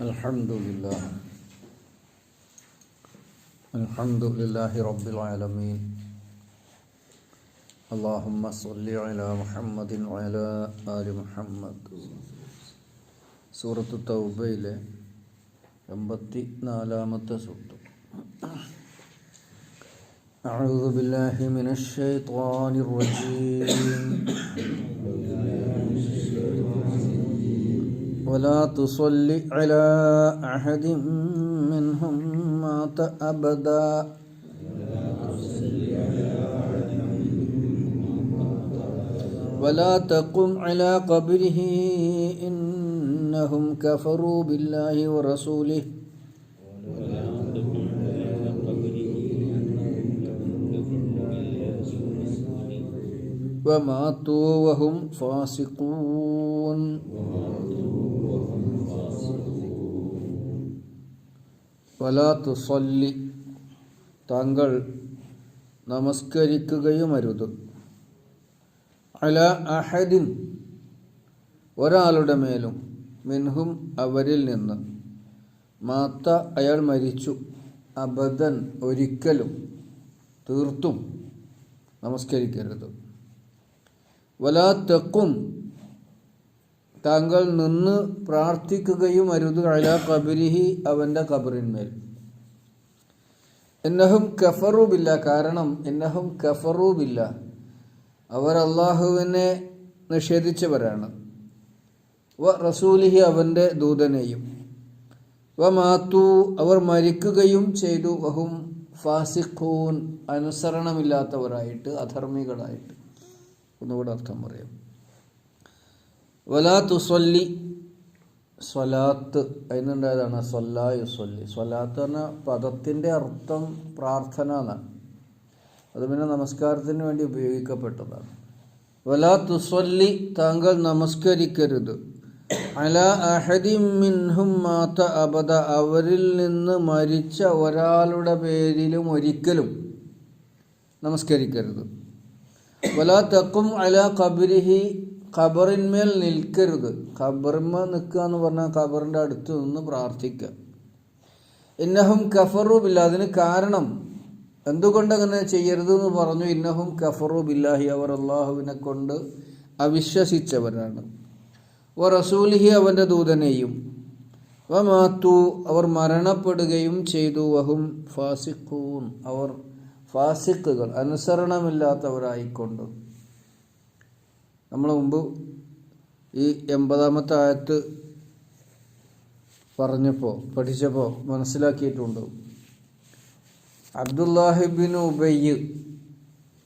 الحمد لله الحمد لله رب العالمين اللهم صل على محمد وعلى آل محمد സൂറത്ത് തൗബയിലെ എൺപത്തി നാലാമത്തെ സൂക്തം أعوذ بالله من الشيطان الرجيم ولا تصل على أحد منهم مات أبدا. ولا تقم على قبره إنهم كفروا بالله ورسوله. وماتوا وهم فاسقون. വലാ തുസല്ലി താങ്കൾ നമസ്കരിക്കുകയുമരുത്. അല അഹദിൻ ഒരാളുടെ മേലും മിൻഹും അവരിൽ നിന്ന്. മാത്ത അയാൾ മരിച്ചു. അബദൻ ഒരിക്കലും തീർത്തും നമസ്കരിക്കരുത്. വലാ തെക്കും താങ്കൾ നിന്ന് പ്രാർത്ഥിക്കുകയും അരുത് അല കബരിഹി അവന്റെ കബറിന്മേൽ എന്നഹും കഫറൂബില്ല കാരണം എന്നഹും കഫറൂബില്ല. അവർ അള്ളാഹുവിനെ നിഷേധിച്ചവരാണ്. വ റസൂലിഹി അവന്റെ ദൂതനെയും. വ മാത്തു അവർ മരിക്കുകയും ചെയ്തു. വഹും ഫാസിഖൂൻ അനുസരണമില്ലാത്തവരായിട്ട് അധർമ്മികളായിട്ട്. ഒന്നുകൂടെ അർത്ഥം പറയാം. വലാ തുസല്ലി സ്വലാത്ത്. അതിനുണ്ടായതാണ് സൊല്ലാ യുസൊല്ലി സ്വലാത്ത് എന്ന പദത്തിന്റെ അർത്ഥം പ്രാർത്ഥന എന്നാണ്. അത് പിന്നെ നമസ്കാരത്തിന് വേണ്ടി ഉപയോഗിക്കപ്പെട്ടതാണ്. വലാ തുസ്വല്ലി താങ്കൾ നമസ്കരിക്കരുത്. മാത്ത അബദ. അവരിൽ നിന്ന് മരിച്ച ഒരാളുടെ പേരിലും ഒരിക്കലും നമസ്കരിക്കരുത്. വലാ തക്കും അല കബരിഹി ഖബറിന്മേൽ നിൽക്കരുത്. ഖബർമ നിൽക്കുക എന്ന് പറഞ്ഞാൽ ഖബറിന്റെ അടുത്ത് നിന്ന് പ്രാർത്ഥിക്കുക. ഇന്നഹും കഫറു ബില്ല അതിന് കാരണം എന്തുകൊണ്ട് അങ്ങനെ ചെയ്യരുത് എന്ന് പറഞ്ഞു. ഇന്നഹും കഫറു ബില്ലാഹി അവർ അള്ളാഹുവിനെ കൊണ്ട് അവിശ്വസിച്ചവരാണ്. വ റസൂലിഹി അവന്റെ ദൂതനെയും. വ മാത്തു അവർ മരണപ്പെടുകയും ചെയ്തു. വഹും ഫാസിഖൂൻ അവർ ഫാസിഖുകൾ അനുസരണമില്ലാത്തവരായിക്കൊണ്ട്. നമ്മൾ മുമ്പ് ഈ എൺപതാമത്തെ ആയത്ത് പറഞ്ഞപ്പോൾ പഠിച്ചപ്പോൾ മനസ്സിലാക്കിയിട്ടുണ്ട്. അബ്ദുല്ലാഹിബിൻ ഉബയ്യ്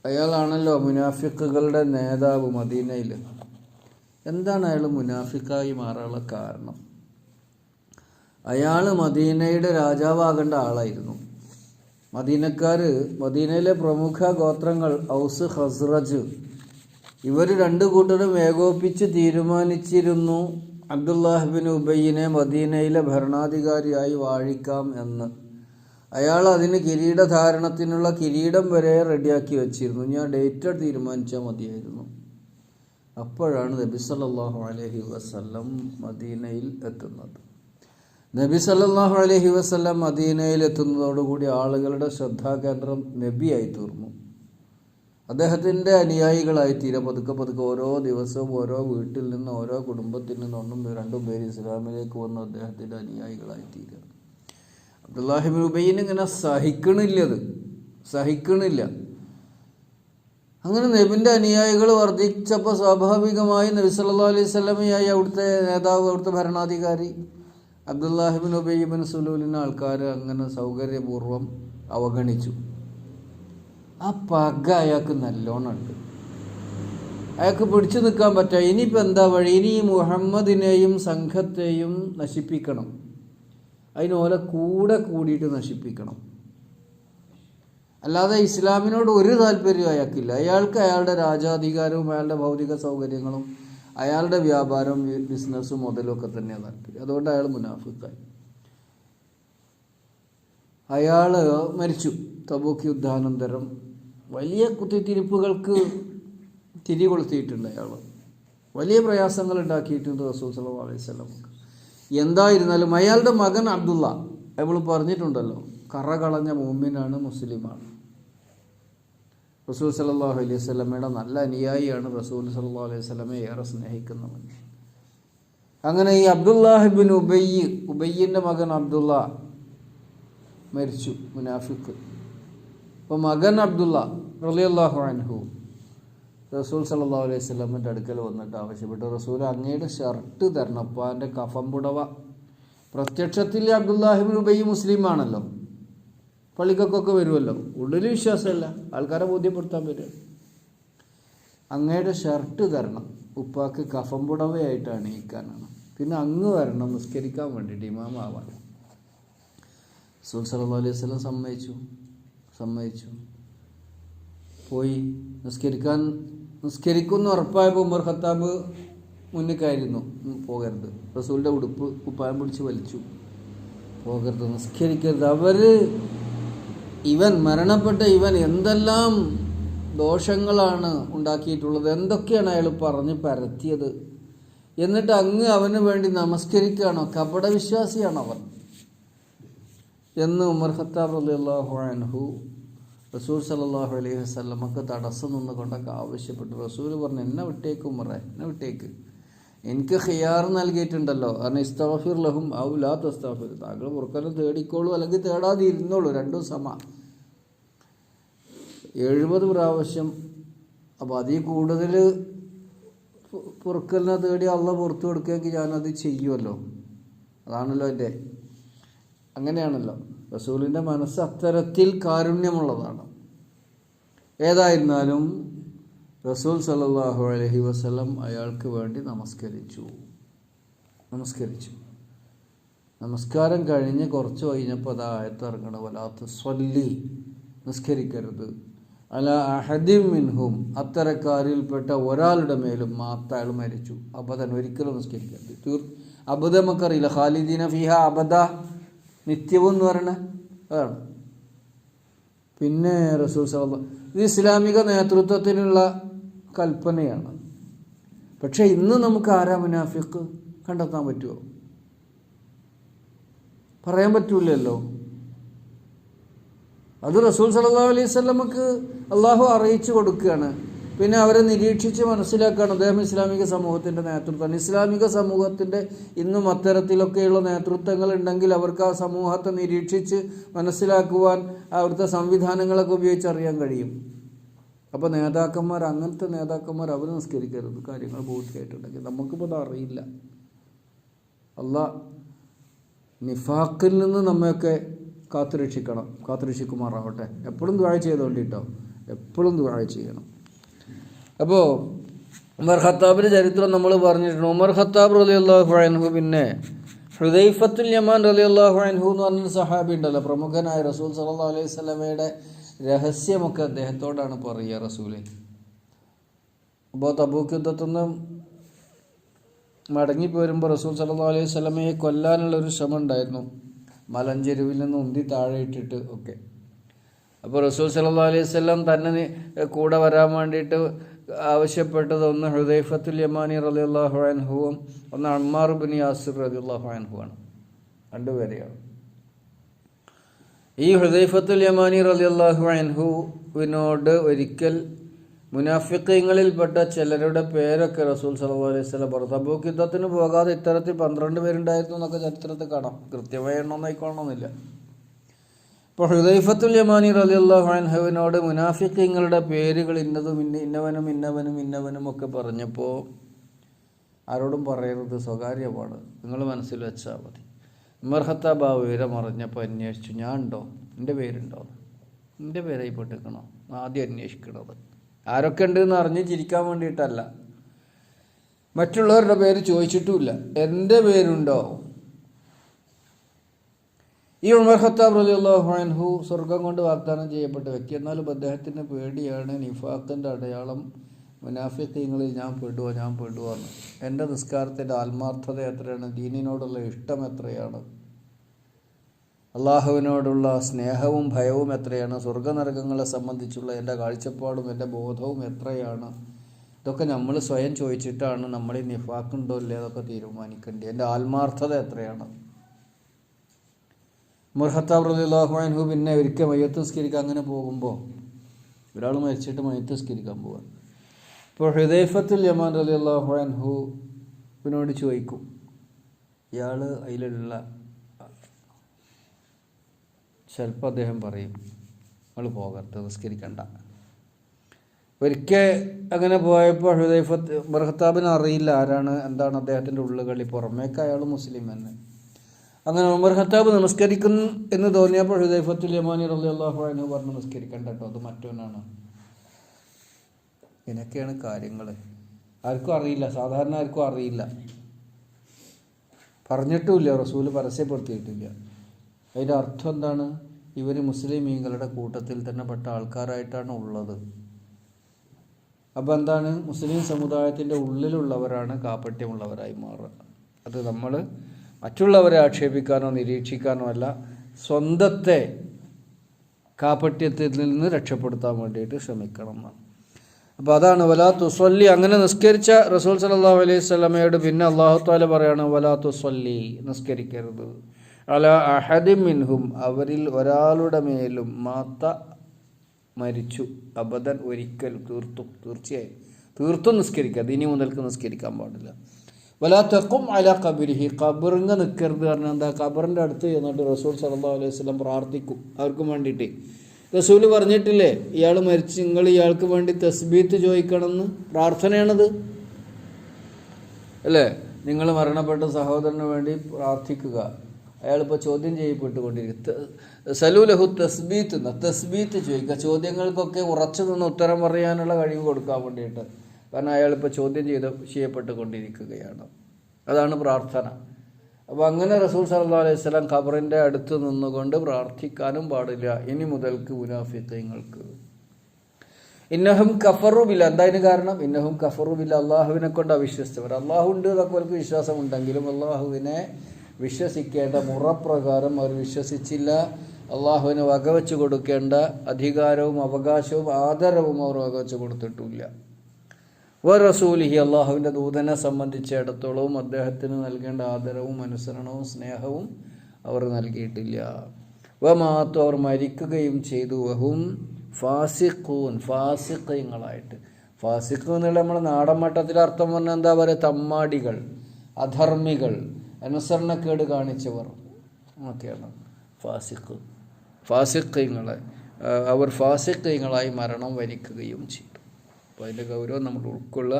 അയാളാണല്ലോ മുനാഫിക്കുകളുടെ നേതാവ് മദീനയിൽ എന്താണ് അയാൾ മുനാഫിക്കായി മാറാനുള്ള കാരണം? അയാൾ മദീനയുടെ രാജാവാകേണ്ട ആളായിരുന്നു. മദീനക്കാർ മദീനയിലെ പ്രമുഖ ഗോത്രങ്ങൾ ഔസ് ഹസ്റജ് ഇവർ രണ്ടു കൂട്ടരും ഏകോപിച്ച് തീരുമാനിച്ചിരുന്നു അബ്ദുല്ലാഹിബിൻ ഉബയ്യനെ മദീനയിലെ ഭരണാധികാരിയായി വാഴിക്കാം എന്ന്. അയാൾ അതിന് കിരീടധാരണത്തിനുള്ള കിരീടം വരെ റെഡിയാക്കി വെച്ചിരുന്നു. ഞാൻ ഡേറ്റ് തീരുമാനിച്ചാൽ മതിയായിരുന്നു. അപ്പോഴാണ് നബി സല്ലാഹു അലഹി വസല്ലം മദീനയിൽ എത്തുന്നത്. നബി സല്ലാഹു അലഹി വസല്ലം മദീനയിൽ എത്തുന്നതോടുകൂടി ആളുകളുടെ ശ്രദ്ധാകേന്ദ്രം നബിയായി തീർന്നു. അദ്ദേഹത്തിന്റെ അനുയായികളായി തീരെ പതുക്കെ പതുക്കെ ഓരോ ദിവസവും ഓരോ വീട്ടിൽ നിന്ന് ഓരോ കുടുംബത്തിൽ നിന്ന് ഒന്നും രണ്ടും പേര് ഇസ്ലാമിലേക്ക് വന്ന് അദ്ദേഹത്തിന്റെ അനുയായികളായി തീരുക അബ്ദുല്ലാഹിബിൻ ഉബൈൻ ഇങ്ങനെ സഹിക്കണില്ലത് സഹിക്കണില്ല. അങ്ങനെ നബിന്റെ അനുയായികൾ വർദ്ധിച്ചപ്പോൾ സ്വാഭാവികമായി നബി അലൈഹി സ്വലമയായി അവിടുത്തെ നേതാവ് അവിടുത്തെ ഭരണാധികാരി അബ്ദുല്ലാഹിബിൻ ഉബൈബിൻ സുലൂലിന് ആൾക്കാർ അങ്ങനെ സൗകര്യപൂർവം അവഗണിച്ചു. ആ പക അയാൾക്ക് നല്ലോണം ഉണ്ട് അയാൾക്ക് പിടിച്ചു നിൽക്കാൻ പറ്റുക ഇനിയിപ്പോൾ എന്താ വഴി? ഇനി മുഹമ്മദിനെയും സംഘത്തെയും നശിപ്പിക്കണം. അതിനോലെ കൂടെ കൂടിയിട്ട് നശിപ്പിക്കണം. അല്ലാതെ ഇസ്ലാമിനോട് ഒരു താല്പര്യവും അയാൾക്കില്ല. അയാൾക്ക് അയാളുടെ രാജാധികാരവും അയാളുടെ ഭൗതിക സൗകര്യങ്ങളും അയാളുടെ വ്യാപാരവും ബിസിനസ്സും മുതലും ഒക്കെ തന്നെയാണ് താല്പര്യം. അതുകൊണ്ട് അയാൾ മുനാഫിക്കായി അയാൾ മരിച്ചു. തബൂക്ക് യുദ്ധാനന്തരം വലിയ കുത്തിത്തിരിപ്പുകൾക്ക് തിരി കൊളുത്തിയിട്ടുണ്ട് അയാൾ. വലിയ പ്രയാസങ്ങൾ ഉണ്ടാക്കിയിട്ടുണ്ട് റസൂൽ സല്ലല്ലാഹു അലൈഹി വസല്ലം. എന്തായിരുന്നാലും അയാളുടെ മകൻ അബ്ദുള്ള അയാൾ പറഞ്ഞിട്ടുണ്ടല്ലോ കറ കളഞ്ഞ മൂമിനാണ് മുസ്ലിമാണ്. റസൂൽ സല്ലാഹു അലൈഹി സ്വലമയുടെ നല്ല അനുയായിയാണ് റസൂൽ സല്ലാ അലൈഹി സ്വലമെ ഏറെ സ്നേഹിക്കുന്നവൻ അങ്ങനെ ഈ അബ്ദുല്ലാഹിബിൻ ഉബയ്യ് ഉബയ്യന്റെ മകൻ അബ്ദുള്ള മരിച്ചു മുനാഫിക്ക്. അപ്പോൾ മകൻ അബ്ദുള്ള റലിയല്ലാഹു അൻഹു. റസൂൽ സല്ലാ അലൈഹി സ്വലമിന്റെ അടുക്കൽ വന്നിട്ട് ആവശ്യപ്പെട്ടു. റസൂൽ അങ്ങയുടെ ഷർട്ട് തരണം. അപ്പോൾ അതിന്റെ കഫം പുടവ. പ്രത്യക്ഷത്തിൽ അബ്ദുല്ലാഹിബിൻ മുസ്ലിം ആണല്ലോ. പള്ളിക്കൊക്കെ വരുമല്ലോ. ഉള്ളിൽ വിശ്വാസമല്ല. ആൾക്കാരെ ബോധ്യപ്പെടുത്താൻ പറ്റും. അങ്ങയുടെ ഷർട്ട് തരണം. ഉപ്പാക്ക് കഫം പുടവയായിട്ട് അണിയിക്കാനാണ്. പിന്നെ അങ്ങ് വരണം നിസ്കരിക്കാൻ വേണ്ടിയിട്ട് ഇമാമാവാൻ. റസൂൽ സല്ലല്ലാഹു അലൈഹി സ്വലം സമ്മതിച്ചു. സമ്മതിച്ചു. പോയി. നിസ്കരിക്കാൻ നിസ്കരിക്കുമെന്ന് ഉറപ്പായപ്പോൾ ഉമർ ഖത്താബ് മുന്നിക്കായിരുന്നു. പോകരുത്. റസൂലിന്റെ ഉടുപ്പ് കുപ്പായം പിടിച്ച് വലിച്ചു. പോകരുത് നിസ്കരിക്കരുത്. അവർ ഇവൻ മരണപ്പെട്ട ഇവൻ എന്തെല്ലാം ദോഷങ്ങളാണ് ഉണ്ടാക്കിയിട്ടുള്ളത്? എന്തൊക്കെയാണ് അയാൾ പറഞ്ഞ് പരത്തിയത്? എന്നിട്ട് അങ്ങ് അവന് വേണ്ടി നമസ്കരിക്കുകയാണോ? കപടവിശ്വാസിയാണോ അവൻ? എന്ന് ഉമർ ഖത്താബ് അലി അള്ളാഹു റസൂൽ സലാഹു അലൈഹി വസ്ലമക്ക് തടസ്സം നിന്നുകൊണ്ടൊക്കെ ആവശ്യപ്പെട്ടു. റസൂൽ പറഞ്ഞു എന്നെ വിട്ടേക്ക് ഉമറെ എന്നെ വിട്ടേക്ക്. എനിക്ക് ഹിയാർ നൽകിയിട്ടുണ്ടല്ലോ. കാരണം ഇസ്താഫിർ ലഹും ഔലാ ലാ തസ്താഫിർ താങ്കൾ പുറക്കാനും തേടിക്കോളൂ അല്ലെങ്കിൽ തേടാതെ ഇരുന്നോളൂ രണ്ടും സമ. എഴുപത് പ്രാവശ്യം അപ്പോൾ അതിൽ കൂടുതൽ പുറക്കലിനെ തേടി അള്ള പുറത്തു കൊടുക്കുകയെങ്കിൽ ഞാനത് ചെയ്യുമല്ലോ അതാണല്ലോ എന്റെ അങ്ങനെയാണല്ലോ. റസൂലിന്റെ മനസ്സ് അത്തരത്തിൽ കാരുണ്യമുള്ളതാണ്. ഏതായിരുന്നാലും റസൂൽ സല്ലാഹു അലഹി വസ്ലം അയാൾക്ക് വേണ്ടി നമസ്കരിച്ചു. നമസ്കരിച്ചു. നമസ്കാരം കഴിഞ്ഞ് കുറച്ച് കഴിഞ്ഞപ്പോൾ അത് ആയത്തിറങ്ങണ വല്ലാത്ത സ്വല്ലി. നിസ്കരിക്കരുത്. അല അഹദിം മിൻഹും. അത്തരക്കാരിൽപ്പെട്ട ഒരാളുടെ മേലും മാത്ത അയാൾ മരിച്ചു. അബദൻ ഒരിക്കലും നിസ്കരിക്കരുത്. തീർ അബദ നമുക്കറിയില്ല. ഖാലിദീന ഫിഹ അബദ. നിത്യവും എന്ന് പറയണ അതാണ്. പിന്നെ റസൂൽ സല ഇത് ഇസ്ലാമിക നേതൃത്വത്തിനുള്ള കൽപ്പനയാണ്. പക്ഷെ ഇന്ന് നമുക്ക് ആരാ മുനാഫിക്ക് കണ്ടെത്താൻ പറ്റുമോ പറയാൻ പറ്റൂലല്ലോ. അത് റസൂൽ സല്ലാ അലൈഹി അള്ളാഹു അറിയിച്ചു കൊടുക്കുകയാണ്. പിന്നെ അവരെ നിരീക്ഷിച്ച് മനസ്സിലാക്കുകയാണ് അദ്ദേഹം ഇസ്ലാമിക സമൂഹത്തിന്റെ നേതൃത്വം. ഇസ്ലാമിക സമൂഹത്തിന്റെ ഇന്നും അത്തരത്തിലൊക്കെയുള്ള നേതൃത്വങ്ങൾ ഉണ്ടെങ്കിൽ അവർക്ക് ആ സമൂഹത്തെ നിരീക്ഷിച്ച് മനസ്സിലാക്കുവാൻ അവിടുത്തെ സംവിധാനങ്ങളൊക്കെ ഉപയോഗിച്ച് അറിയാൻ കഴിയും. അപ്പോൾ നേതാക്കന്മാർ അങ്ങനത്തെ നേതാക്കന്മാർ അവർ നിസ്കരിക്കരുത്. കാര്യങ്ങൾ പൂർത്തിയായിട്ടുണ്ടെങ്കിൽ നമുക്കിപ്പോൾ അത് അറിയില്ല. അല്ല നിഫാക്കിൽ നിന്ന് നമ്മയൊക്കെ കാത്തുരക്ഷിക്കണം. കാത്തുരക്ഷിക്കുമാറാവട്ടെ. എപ്പോഴും ദുഴ ചെയ്തുകൊണ്ടിട്ടോ? എപ്പോഴും ദുഴ ചെയ്യണം. അപ്പോൾ ഉമർ ഖത്താബിന്റെ ചരിത്രം നമ്മൾ പറഞ്ഞിട്ടുണ്ട്. ഉമർ ഖത്താബ് റലി അള്ളാഹു അൻഹു പിന്നെ ഹൃദൈഫത്തുൽ യമാൻ റലി അള്ളാഹു അൻഹു എന്ന് പറഞ്ഞ സഹാബി ഉണ്ടല്ലോ. പ്രമുഖനായ റസൂൽ സല്ലാ അലൈഹി സ്വലമയുടെ രഹസ്യമൊക്കെ അദ്ദേഹത്തോടാണ് പറയുക റസൂലെ. അപ്പോൾ തബൂക്ക് യുദ്ധത്തുനിന്ന് മടങ്ങി വരുമ്പോൾ റസൂൽ സല്ലാ അലൈഹി സ്വലമയെ കൊല്ലാനുള്ള ഒരു ശ്രമം ഉണ്ടായിരുന്നു മലഞ്ചെരുവിൽ നിന്ന് ഉന്തി താഴെ ഇട്ടിട്ട് ഒക്കെ. അപ്പോൾ റസൂൽ സല്ലാ അലൈഹി സ്വലം തന്നെ കൂടെ വരാൻ വേണ്ടിയിട്ട് ആവശ്യപ്പെട്ടത് ഹൃദയഫത്തുൽ യമാനി റലി അള്ളാഹു അൻഹുവും ഒന്ന് അമ്മാർ ബിൻ യാസിർ റലി അള്ളാഹു അൻഹുവാണ് രണ്ടുപേരെയാണ് ഈ ഹുദൈഫത്തുൽ യമാനി റലി അള്ളാഹു അൻഹുവിനോട് ഒരിക്കൽ മുനാഫിക്കങ്ങളിൽപ്പെട്ട ചിലരുടെ പേരൊക്കെ റസൂൽ സല്ലല്ലാഹു അലൈഹി വസല്ലം പറഞ്ഞു. തബൂക്ക് യുദ്ധത്തിന് പോകാതെ ഇത്തരത്തിൽ പന്ത്രണ്ട് പേരുണ്ടായിരുന്നു എന്നൊക്കെ ചരിത്രത്തിൽ കാണാം. കൃത്യമായ എണ്ണം ഇപ്പോൾ ഹുദൈഫത്തുൽ യമാനി റളിയല്ലാഹു അൻഹുവിനോട് മുനാഫിക്കങ്ങളുടെ പേരുകൾ ഇന്നതും ഇന്ന ഇന്നവനും ഇന്നവനും ഇന്നവനും ഒക്കെ പറഞ്ഞപ്പോൾ ആരോടും പറയരുത് സ്വകാര്യമാണ്. നിങ്ങൾ മനസ്സിൽ വെച്ചാൽ മതി. ഉമർ ഖത്താബ് ആ വിവരം അറിഞ്ഞപ്പോൾ അന്വേഷിച്ചു ഞാൻ ഉണ്ടോ എന്റെ പേരുണ്ടോ? എന്റെ പേരായി പെട്ടിക്കണോ ആദ്യം അന്വേഷിക്കണത്. ആരൊക്കെ ഉണ്ട് എന്ന് അറിഞ്ഞ് ചിരിക്കാൻ വേണ്ടിയിട്ടല്ല. മറ്റുള്ളവരുടെ പേര് ചോദിച്ചിട്ടുമില്ല. എന്റെ പേരുണ്ടോ? ഈ ഉമർ ഖത്താബ് റലി അള്ളാഹു സ്വർഗം കൊണ്ട് വാഗ്ദാനം ചെയ്യപ്പെട്ട വ്യക്തി. എന്നാലും അദ്ദേഹത്തിന് പേടിയാണ് നിഫാഖിന്റെ അടയാളം മുനാഫിക്കീങ്ങളിൽ ഞാൻ പെടുവോ ഞാൻ പെടുവോ എന്ന്. എന്റെ നിസ്കാരത്തിന്റെ ആത്മാർത്ഥത എത്രയാണ്? ദീനിനോടുള്ള ഇഷ്ടം എത്രയാണ്? അള്ളാഹുവിനോടുള്ള സ്നേഹവും ഭയവും എത്രയാണ്? സ്വർഗനരകങ്ങളെ സംബന്ധിച്ചുള്ള എന്റെ കാഴ്ചപ്പാടും എന്റെ ബോധവും എത്രയാണ്? ഇതൊക്കെ നമ്മൾ സ്വയം ചോദിച്ചിട്ടാണ് നമ്മൾ ഈ നിഫാക്കുണ്ടോ ഇല്ലേ അതൊക്കെ തീരുമാനിക്കേണ്ടത്. എന്റെ ആത്മാർത്ഥത എത്രയാണ്? മുർഹത്താബ് റലിള്ളാഹു പിന്നെ ഒരിക്കൽ മയ്യത്ത് നിസ്കരിക്കാൻ അങ്ങനെ പോകുമ്പോൾ ഒരാൾ മരിച്ചിട്ട് മയ്യത്ത് നിസ്കരിക്കാൻ പോവാൻ ഇപ്പോൾ ഹൃദയഫത്തുൽ യമാൻ അലി അള്ളാഹു അൻഹുവിനോട് ചോദിക്കും ഇയാൾ അതിലുള്ള ചിലപ്പോൾ അദ്ദേഹം പറയും നമ്മൾ പോകരുത് നിസ്കരിക്കണ്ട. ഒരിക്കൽ അങ്ങനെ പോയപ്പോൾ ഹൃദയഫത്ത് ബർഹത്താബിന് അറിയില്ല ആരാണ് എന്താണ് അദ്ദേഹത്തിന്റെ ഉള്ളുകളി പുറമേക്ക് അയാൾ മുസ്ലിം തന്നെ. അങ്ങനെ ഉമർ ഖത്താബ് നമസ്കരിക്കുന്നു എന്ന് തോന്നിയപ്പോൾ ഹുദൈഫത്തുൽ യമാനി റലി അള്ളാഹു അനു പറഞ്ഞു നമസ്കരിക്കണ്ട കേട്ടോ അത് മറ്റൊന്നാണ്. ഇതൊക്കെയാണ് കാര്യങ്ങൾ ആർക്കും അറിയില്ല സാധാരണ ആർക്കും അറിയില്ല. പറഞ്ഞിട്ടുമില്ല റസൂൽ പരസ്യപ്പെടുത്തിയിട്ടില്ല. അതിന്റെ അർത്ഥം എന്താണ്? ഇവർ മുസ്ലിമീങ്ങളുടെ കൂട്ടത്തിൽ തന്നെ പെട്ട ആൾക്കാരായിട്ടാണ് ഉള്ളത്. അപ്പോൾ എന്താണ്? മുസ്ലിം സമുദായത്തിന്റെ ഉള്ളിലുള്ളവരാണ് കാപ്പട്യമുള്ളവരായി മാറുക. അത് നമ്മൾ മറ്റുള്ളവരെ ആക്ഷേപിക്കാനോ നിരീക്ഷിക്കാനോ അല്ല സ്വന്തത്തെ കാപ്പട്യത്തിൽ നിന്ന് രക്ഷപ്പെടുത്താൻ വേണ്ടിയിട്ട് ശ്രമിക്കണം എന്നാണ്. അപ്പോൾ അതാണ് വലാ തുസ്വല്ലി. അങ്ങനെ നിസ്കരിച്ച റസൂൽ സലാഹു അലൈഹി സ്വലമയോട് പിന്നെ അള്ളാഹു താല പറയാണ് വലാ തുസ്വല്ലി നിസ്കരിക്കരുത്. അല അഹദി മിൻഹും അവരിൽ ഒരാളുടെ മേലും മാത്ത മരിച്ചു. അബദൻ ഒരിക്കലും തീർത്തും തീർച്ചയായും. തീർത്തും നിസ്കരിക്കാതെ ഇനി മുതൽക്ക് നിസ്കരിക്കാൻ പാടില്ല. വലാ തെക്കും അല കബിരിഹി കബറിങ്ങ് നിൽക്കരുത് പറഞ്ഞാൽ എന്താ? കബറിന്റെ അടുത്ത് എന്നിട്ട് റസൂൽ സല്ലാ അലൈഹി സ്വലം പ്രാർത്ഥിക്കും അവർക്കും വേണ്ടിയിട്ട്. റസൂൽ പറഞ്ഞിട്ടില്ലേ? ഇയാൾ മരിച്ച് നിങ്ങൾ ഇയാൾക്ക് വേണ്ടി തസ്ബീത്ത് ചോദിക്കണമെന്ന് പ്രാർത്ഥനയാണത്. അല്ലേ? നിങ്ങൾ മരണപ്പെട്ട സഹോദരന് വേണ്ടി പ്രാർത്ഥിക്കുക. അയാളിപ്പോൾ ചോദ്യം ചെയ്യപ്പെട്ടുകൊണ്ടിരിക്കും സലൂലഹു തസ്ബീത്ത് എന്ന? തസ്ബീത്ത് ചോദിക്കുക. ചോദ്യങ്ങൾക്കൊക്കെ ഉറച്ചു നിന്ന് ഉത്തരം പറയാനുള്ള കഴിവ് കൊടുക്കാൻ വേണ്ടിയിട്ട്. കാരണം അയാളിപ്പോൾ ചോദ്യം ചെയ്ത് ചെയ്യപ്പെട്ടുകൊണ്ടിരിക്കുകയാണ് അതാണ് പ്രാർത്ഥന. അപ്പോൾ അങ്ങനെ റസൂൽ സല്ലാ അലൈഹി സ്വലാം ഖബറിന്റെ അടുത്ത് നിന്നുകൊണ്ട് പ്രാർത്ഥിക്കാനും പാടില്ല. ഇനി മുതൽക്ക് മുനാഫിത്തങ്ങൾക്ക് ഇന്നഹും കഫറുബില്ല എന്തായാലും കാരണം? ഇന്നഹും കഫറുബില്ല അള്ളാഹുവിനെ കൊണ്ട് അവിശ്വസിച്ചവർ അള്ളാഹു ഉണ്ട് എന്നൊക്കെ അവർക്ക് വിശ്വാസമുണ്ടെങ്കിലും അള്ളാഹുവിനെ വിശ്വസിക്കേണ്ട മുറപ്രകാരം അവർ വിശ്വസിച്ചില്ല. അള്ളാഹുവിന് വകവെച്ച് കൊടുക്കേണ്ട അധികാരവും അവകാശവും ആദരവും അവർ വകവെച്ച് കൊടുത്തിട്ടില്ല. വ റസൂലിഹി അള്ളാഹുവിന്റെ ദൂതനെ സംബന്ധിച്ചിടത്തോളവും അദ്ദേഹത്തിന് നൽകേണ്ട ആദരവും അനുസരണവും സ്നേഹവും അവർ നൽകിയിട്ടില്ല. വ മാത്തു അവർ മരിക്കുകയും ചെയ്തു. വഹും ഫാസിഖൂൻ ഫാസിഖങ്ങളായിട്ട് ഫാസിഖ് എന്നുള്ള നമ്മുടെ നാടൻ മട്ടത്തിൽ അർത്ഥം പറഞ്ഞാൽ എന്താ പറയുക? തമ്മാടികൾ അധർമ്മികൾ അനുസരണക്കേട് കാണിച്ചവർ ഒക്കെയാണ് ഫാസിഖ്. ഫാസിഖ്യങ്ങളെ അവർ ഫാസിഖ്യങ്ങളായി മരണം വരിക്കുകയും ചെയ്തു. അപ്പോൾ അതിന്റെ ഗൗരവം നമ്മൾ ഉൾക്കൊള്ളുക.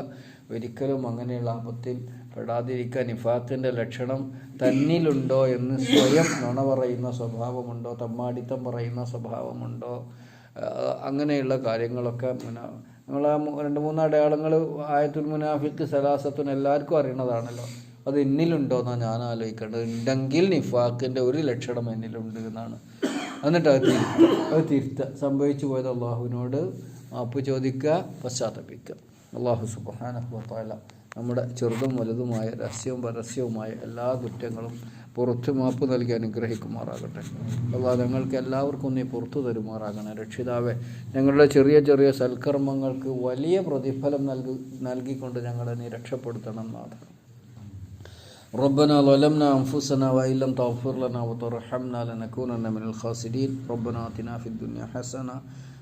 ഒരിക്കലും അങ്ങനെയുള്ള ആപത്തിൽ പെടാതിരിക്കാൻ നിഫാത്തിന്റെ ലക്ഷണം തന്നിലുണ്ടോ എന്ന് സ്വയം നുണ പറയുന്ന സ്വഭാവമുണ്ടോ? തമ്മാടിത്തം പറയുന്ന സ്വഭാവമുണ്ടോ? അങ്ങനെയുള്ള കാര്യങ്ങളൊക്കെ നമ്മൾ ആ രണ്ട് മൂന്ന് അടയാളങ്ങൾ ആയത്തുൽ മുനാഫിക്ക് സലാസത്തുൻ എല്ലാവർക്കും അറിയണതാണല്ലോ. അത് എന്നിലുണ്ടോ എന്നാണ് ഞാൻ ആലോചിക്കേണ്ടത്. ഉണ്ടെങ്കിൽ നിഫാക്കിന്റെ ഒരു ലക്ഷണം എന്നിലുണ്ട് എന്നാണ്. എന്നിട്ട് അത് തിരുത്ത സംഭവിച്ചു പോയത് അള്ളാഹുവിനോട്. മാപ്പ് ചോദിക്കുക പശ്ചാത്തപിക്കുക അള്ളാഹു സുബാനഹുല നമ്മുടെ ചെറുതും വലുതുമായ രഹസ്യവും പരസ്യവുമായ എല്ലാ കുറ്റങ്ങളും പുറത്ത് മാപ്പ് നൽകി അനുഗ്രഹിക്കുമാറാകട്ടെ അള്ളാഹ് ഞങ്ങൾക്ക് എല്ലാവർക്കും നീ പുറത്തു തരുമാറാകണേ രക്ഷിതാവെ ഞങ്ങളുടെ ചെറിയ ചെറിയ സൽക്കർമ്മങ്ങൾക്ക് വലിയ പ്രതിഫലം നൽകി നൽകിക്കൊണ്ട് ഞങ്ങളെ നീ രക്ഷപ്പെടുത്തണം നാഥ ربنا ظلمنا أنفسنا وإن لم تغفر لنا وترحمنا لنكونن من الخاسرين ربنا آتنا في الدنيا حسنة